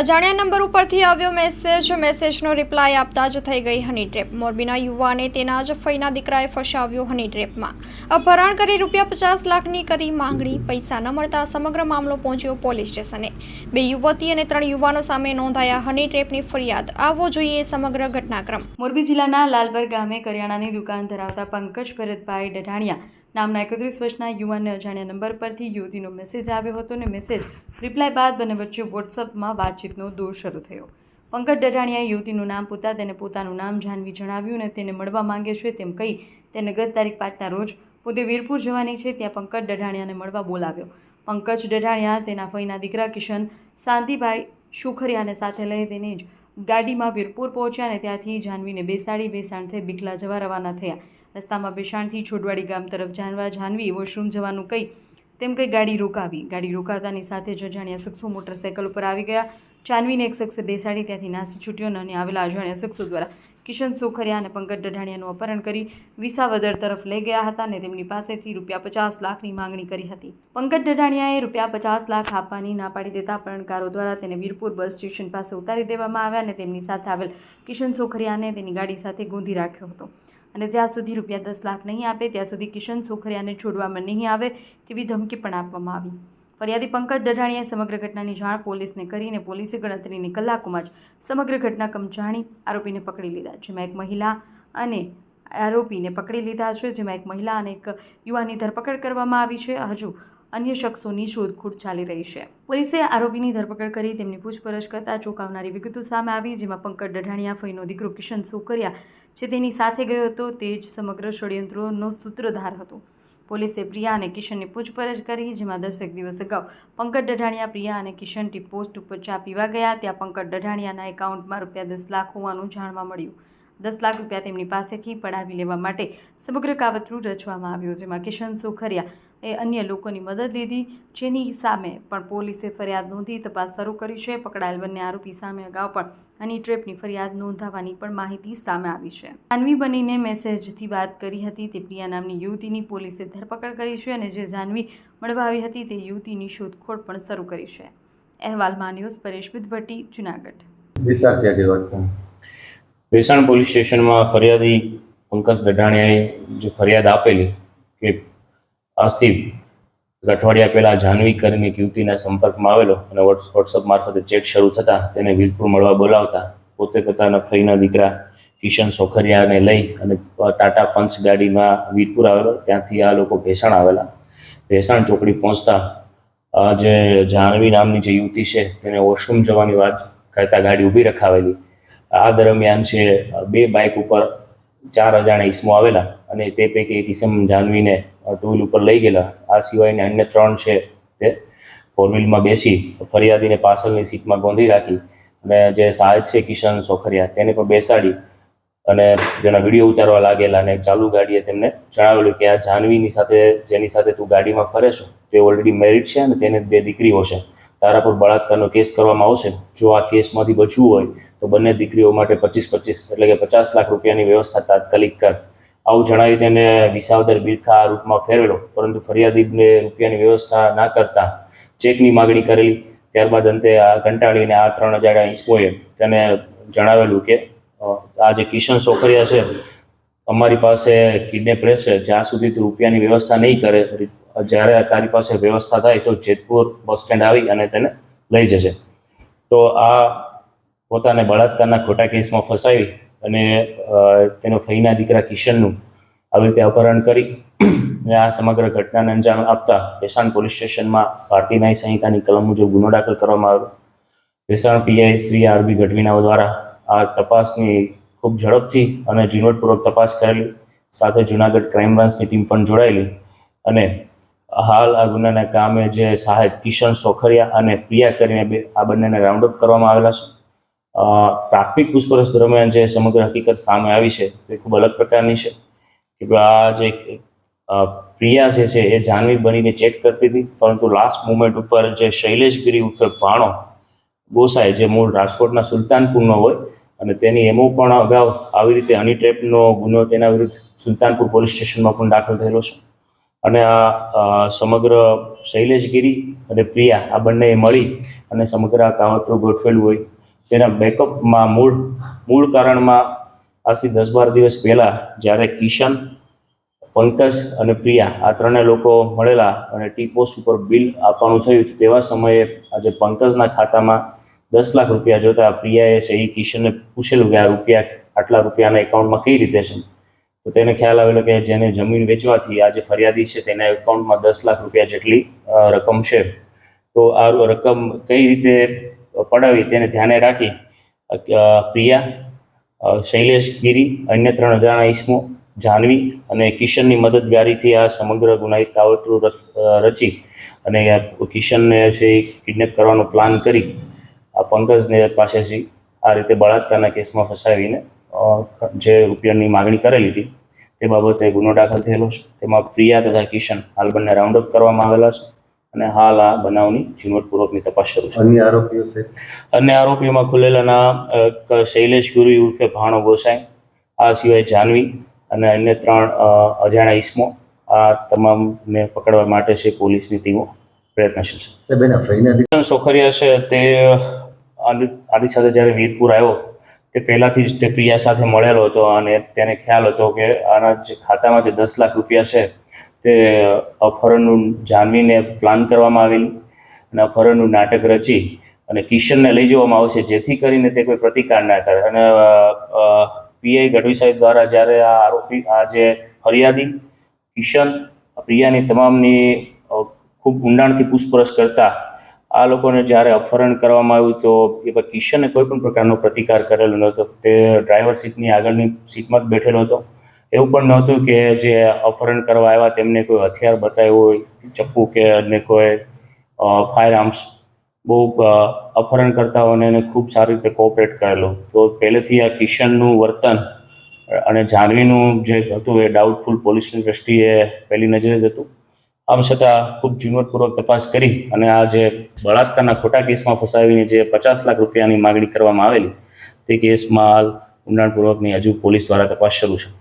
અજાણ્યા નંબર ઉપરથી આવ્યો મેસેજ મેસેજનો રિપ્લાય આપતા જ થઈ ગઈ હની ટ્રેપ મોરબીના યુવાને તેના જ ફઈના દીકરાએ ફસાવ્યો હની ટ્રેપમાં અપહરણ કરી રૂપિયા પચાસ લાખની કરી માંગણી. પૈસા ન મળતા સમગ્ર મામલો પહોંચ્યો પોલીસ સ્ટેશને. બે યુવતી અને ત્રણ યુવાનો સામે નોંધાયા હની ટ્રેપની ફરિયાદ. આવો જોઈએ સમગ્ર ઘટનાક્રમ. મોરબી જિલ્લાના લાલબર ગામે કરિયાણાની દુકાન ધરાવતા પંકજ ભરતભાઈ ડઢાણિયા નામના એકત્રીસ વર્ષના યુવાનને અજાણ્યા નંબર પરથી યુવતીનો મેસેજ આવ્યો હતો અને મેસેજ રિપ્લાય બાદ બંને વચ્ચે વોટ્સઅપમાં વાતચીતનો દોર શરૂ થયો. પંકજ ડઢાણિયાએ યુવતીનું નામ પૂછતા તેને પોતાનું નામ જાણવી જણાવ્યું અને તેને મળવા માંગે છે તેમ કહી તેને ગત તારીખ પાંચના રોજ પોતે વીરપુર જવાની છે, ત્યાં પંકજ ડઢાણિયાને મળવા બોલાવ્યો. પંકજ ડઢાણિયા તેના ફઈના દીકરા કિશન, શાંતિભાઈ શુખરિયાને સાથે લઈ તેને જ ગાડીમાં વીરપુર પહોંચ્યા અને ત્યાંથી જાનવીને બેસાડી બેસાણ થઈ બિખલા જવા રવાના થયા. રસ્તામાં બેસાણથી છોડવાડી ગામ તરફ જાનવા જાનવી વોશરૂમ જવાનું કહી તેમ કંઈ ગાડી રોકાવી. ગાડી રોકાતાની સાથે જ અજાણ્યા શખ્સો મોટરસાઇકલ ઉપર આવી ગયા. જાનવીને એક શખ્સે બેસાડી ત્યાંથી નાસી છૂટ્યો અને આવેલા અજાણ્યા શખ્સો દ્વારા કિશન સોખરિયા અને પંકજ ડઢાણિયાનું અપહરણ કરી વિસાવદર તરફ લઈ ગયા હતા અને તેમની પાસેથી રૂપિયા પચાસ લાખની માંગણી કરી હતી. પંકજ ડઢાણિયાએ રૂપિયા પચાસ લાખ આપવાની ના પાડી દેતા અપહરણકારો દ્વારા તેને વીરપુર બસ સ્ટેશન પાસે ઉતારી દેવામાં આવ્યા અને તેમની સાથે આવેલ કિશન સોખરિયાને તેની ગાડી સાથે ગોંધી રાખ્યો હતો. અને જ્યાં સુધી રૂપિયા દસ લાખ નહીં આપે, ત્યાં સુધી કિશન સોખરિયાને છોડવામાં નહીં આવે તેવી ધમકી પણ આપવામાં આવી. ફરિયાદી પંકજ દઢાણીએ સમગ્ર ઘટનાની જાણ પોલીસને કરીને પોલીસે ગણતરીની કલાકોમાં જ સમગ્ર ઘટનાક્રમ જાણી આરોપીને પકડી લીધા, જેમાં એક મહિલા અને આરોપીને પકડી લીધા છે, જેમાં એક મહિલા અને એક યુવાની ધરપકડ કરવામાં આવી છે. હજુ અન્ય શખ્સોની શોધખોળ ચાલી રહી છે. પોલીસે આરોપીની ધરપકડ કરી તેમની પૂછપરછ કરતા ચોંકાવનારી વિગતો સામે આવી, જેમાં પંકજ ડઢાણિયા, ફઈનો દીકરો કિશન સોકરિયા જે તેની સાથે ગયો હતો. તે જ સમગ્ર ષડયંત્રોનો સૂત્રધાર હતો. પોલીસે પ્રિયા અને કિશનની પૂછપરછ કરી, જેમાં દસેક દિવસ અગાઉ પંકજ ડઢાણિયા, પ્રિયા અને કિશન ટી પોસ્ટ ઉપર ચા પીવા ગયા ત્યાં પંકજ ડઢાણિયાના એકાઉન્ટમાં રૂપિયા દસ લાખ હોવાનું જાણવા મળ્યું. દસ લાખ રૂપિયા તેમની પાસેથી પડાવી લેવા માટે સમગ્ર કાવતરું રચવામાં આવ્યું, જેમાં કિશન સોખરિયા એ અન્ય લોકોની મદદ લીધી. જેની સામે પણ પોલીસે ફરિયાદ નોંધી તપાસ શરૂ કરી છે. પકડાયેલ બંને આરોપી સામે અગાઉ પણ હની ટ્રેપની ફરિયાદ નોંધાવાની પણ માહિતી સામે આવી છે. જાનવી બનીને મેસેજથી વાત કરી હતી તે પ્રિયા નામની યુવતીની પોલીસે ધરપકડ કરી છે અને જે જાનવી મળવા આવી હતી તે યુવતીની શોધખોળ પણ શરૂ કરી છે. અહેવાલમાં ન્યૂઝ પરેશ વિદભટ્ટી જુનાગઢ. વેસાણ પોલીસ સ્ટેશનમાં ફરિયાદી પંકજ ગઢાણીયાએ જે ફરિયાદ આપેલી કે આજથી અઠવાડિયા પહેલાં જાહ્નવી કરીને એક યુવતીના સંપર્કમાં આવેલો અને વોટ્સઅપ મારફતે ચેટ શરૂ થતાં તેને વીરપુર મળવા બોલાવતા પોતે પોતાના ફઈના દીકરા કિશન સોખરિયાને લઈ અને ટાટા પંચ ગાડીમાં વીરપુર આવેલો. ત્યાંથી આ લોકો ભેસાણ આવેલા. ભેસાણ ચોકડી પહોંચતા જે જાહ્નવી નામની જે યુવતી છે તેને વોશરૂમ જવાની વાત કહેતા ગાડી ઊભી રખાવેલી. આ દરમિયાન છે, બે બાઇક ઉપર ચાર અજાણ્યા ઈસમો આવેલા અને તે પૈકી એક ઈસમ જાનવીને ટુ વ્હીલ ઉપર લઈ ગયેલા. આ સિવાયને અન્ય ત્રણ છે તે. ફોર વ્હીલમાં બેસી ફરિયાદીને પાછળની સીટમાં ગોંધી રાખી અને જે સહાયક છે કિશન સોખરિયા તેને પણ બેસાડી અને જેના વીડિયો ઉતારવા લાગેલા અને ચાલુ ગાડીએ તેમને જણાવેલું કે આ જાનવીની સાથે જેની સાથે તું ગાડીમાં ફરે છો, તે ઓલરેડી મેરિડ છે અને તેને બે દીકરીઓ છે. તારા પર બળાત્કારનો કેસ કરવામાં આવશે. જો આ કેસમાંથી બચવું હોય, તો બંને દીકરીઓ માટે પચીસ પચીસ એટલે કે પચાસ લાખ રૂપિયાની વ્યવસ્થા તાત્કાલિક કર. આવું જણાવી તેને વિસાવદર બિરખા આ રૂપમાં ફેરવેલો, પરંતુ ફરિયાદીને રૂપિયાની વ્યવસ્થા ના કરતા ચેકની માગણી કરેલી. ત્યારબાદ અંતે આ કંટાળીને આ ત્રણ હજાર ઈસમોએ તેને જણાવેલું કે આ જે કિશન સોખરિયા છે, અમારી પાસે કિડનેપ રહેશે, જ્યાં સુધી તું રૂપિયાની વ્યવસ્થા નહીં કરે જ્યારે તારી પાસે વ્યવસ્થા થાય તો જેતપુર બસ સ્ટેન્ડ આવી અને તેને લઈ જશે તો આ પોતાને બળાત્કારના ખોટા કેસમાં ફસાવી અને તેનો ફઈના દીકરા કિશનનું આવી રીતે અપહરણ કરી અને આ સમગ્ર ઘટનાને અંજામ આપતા ભેસાણ પોલીસ સ્ટેશનમાં ભારતીય ન્યાય સંહિતાની કલમ મુજબ ગુનો દાખલ કરવામાં આવ્યો. Bhesan PI Shri R B ગઢવીના દ્વારા આ તપાસની ખૂબ ઝડપથી અને ઝીણવટપૂર્વક તપાસ કરેલી, સાથે જુનાગઢ ક્રાઇમ બ્રાન્ચની ટીમ પણ જોડાયેલી અને હાલ આ ગુનાના કામે જે સાહેબ કિશન સોખરિયા અને પ્રિયા કરીને બે આ બંનેને રાઉન્ડ અપ કરવામાં આવેલા છે. પ્રાથમિક પૂછપરછ દરમિયાન જે સમગ્ર હકીકત સામે આવી છે, તે ખૂબ અલગ પ્રકારની છે. કે આ જે પ્રિયા જે છે, એ જાનવી બનીને ચેક કરતી હતી, પરંતુ લાસ્ટ મુમેન્ટ ઉપર જે શૈલેષગીરી ઉર્ફે ભાણો ગોસાઈ, જે મૂળ રાજકોટના સુલતાનપુરનો હોય, અને તેની એમો પણ અગાઉ આવી રીતે હની ટ્રેપનો ગુનો તેના વિરુદ્ધ સુલતાનપુર પોલીસ સ્ટેશનમાં પણ દાખલ થયેલો છે. અને આ સમગ્ર શૈલેષગીરી અને પ્રિયા આ બંને મળી અને સમગ્ર આ કાવતરું ગોઠવેલું હોય. તેના બેકઅપમાં મૂળ મૂળ કારણમાં આજથી દસ બાર દિવસ પહેલાં જ્યારે કિશન, પંકજ અને પ્રિયા આ ત્રણેય લોકો મળેલા અને ટી પોસ્ટ ઉપર બિલ આપવાનું થયું, તેવા સમયે આજે પંકજના ખાતામાં દસ લાખ રૂપિયા જોતા પ્રિયાએ છે એ કિશનને પૂછેલું કે આ રૂપિયા આટલા રૂપિયાના એકાઉન્ટમાં કઈ રીતે છે? તો તેને ખ્યાલ આવેલો કે જેને જમીન વેચવાથી આ જે ફરિયાદી છે તેના એકાઉન્ટમાં દસ લાખ રૂપિયા જેટલી રકમ છે. તો આ રકમ કઈ રીતે પડાવી તેને ધ્યાને રાખી પ્રિયા શૈલેષ ગીરી, અન્ય ત્રણ અજાણા ઈસમો, જાનવી અને કિશનની મદદગારીથી આ સમગ્ર ગુનાહિત કાવતરું રચી અને કિશનને છે કિડનેપ કરવાનો પ્લાન કરી આ પંકજને પાસેથી આ રીતે બળાત્કારના કેસમાં ફસાવીને જે રૂપિયાની માગણી કરેલી હતી તે બાબતે ગુનો દાખલ થયેલો છે. તેમાં પ્રિયા તથા કિશન હાલ બંને રાઉન્ડ અપ કરવામાં આવેલા છે અને હાલ આ બનાવની ઝીણવટપૂર્વકની તપાસ શરૂ છે. અન્ય આરોપીઓ છે? અન્ય આરોપીઓમાં ખુલેલાના શૈલેષ ગુરુ ઉર્ફે ભાણો ગોસાઈ આ સિવાય જાનવી અને અન્ય ત્રણ અજાણ્યા ઈસમો આ તમામને પકડવા માટે છે પોલીસની ટીમો પ્રયત્નશીલ છે. સોખરિયા છે તે આની સાથે જ્યારે વીરપુર આવ્યો તે પહેલાંથી જ તે પ્રિયા સાથે મળેલો હતો અને તેને ખ્યાલ હતો કે આના જે ખાતામાં જે દસ લાખ રૂપિયા છે, તે અપહરણનું જાનવીને પ્લાન કરવામાં આવેલી અને અપહરણનું નાટક રચી અને કિશનને લઈ જવામાં આવશે, જેથી કરીને તે કોઈ પ્રતિકાર ના કરે. અને પીઆઈ ગઢવી સાહેબ દ્વારા જ્યારે આ આરોપી, આ જે ફરિયાદી કિશન, પ્રિયાની તમામની ખૂબ ઊંડાણથી પૂછપરછ કરતા આ લોકોને જ્યારે અપહરણ કરવામાં આવ્યું તો એ કિશને કોઈ પણ પ્રકારનો પ્રતિકાર કરેલો નહોતો તે ડ્રાઈવર સીટની આગળની સીટમાં જ બેઠેલો હતો. એવું પણ નહોતું કે જે અપહરણ કરવા આવ્યા તેમને કોઈ હથિયાર બતાવ્યું હોય, ચપ્પુ કે અન્ય કોઈ ફાયર આર્મ્સ બહુ અપહરણકર્તાઓને એને ખૂબ સારી રીતે કોઓપરેટ કરેલું. તો પહેલેથી આ કિશનનું વર્તન અને જાનવીનું જે હતું એ ડાઉટફુલ પોલીસની દ્રષ્ટિએ પહેલી નજરે જ હતું. આમ છતાં ખૂબ ઝીણવટપૂર્વક તપાસ કરી અને આ જે બળાત્કારના ખોટા કેસમાં ફસાવીને જે પચાસ લાખ રૂપિયાની માગણી કરવામાં આવેલી, તે કેસમાં હાલ ઊંડાણપૂર્વકની હજુ પોલીસ દ્વારા તપાસ શરૂ છે.